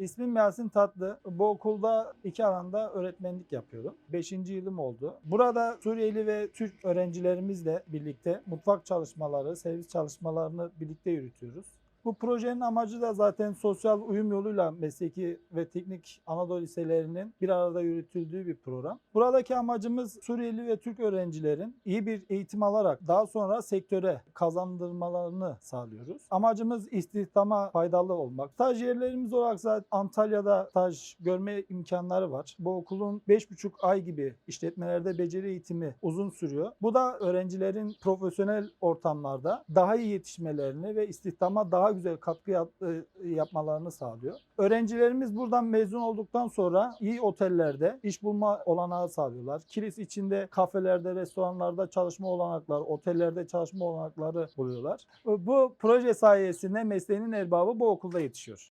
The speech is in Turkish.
İsmim Yasin Tatlı. Bu okulda iki alanda öğretmenlik yapıyorum. Beşinci yılım oldu. Burada Suriyeli ve Türk öğrencilerimizle birlikte mutfak çalışmaları, servis çalışmalarını birlikte yürütüyoruz. Bu projenin amacı da zaten sosyal uyum yoluyla mesleki ve teknik Anadolu liselerinin bir arada yürütüldüğü bir program. Buradaki amacımız Suriyeli ve Türk öğrencilerin iyi bir eğitim alarak daha sonra sektöre kazandırmalarını sağlıyoruz. Amacımız istihdama faydalı olmak. Stajyerlerimiz olarak zaten Antalya'da staj görme imkanları var. Bu okulun 5,5 ay gibi işletmelerde beceri eğitimi uzun sürüyor. Bu da öğrencilerin profesyonel ortamlarda daha iyi yetişmelerini ve istihdama daha güzel katkı yap- e, yapmalarını sağlıyor. Öğrencilerimiz buradan mezun olduktan sonra iyi otellerde iş bulma olanağı sağlıyorlar. Kilis içinde kafelerde, restoranlarda çalışma olanakları, otellerde çalışma olanakları buluyorlar. Bu proje sayesinde mesleğinin erbabı bu okulda yetişiyor.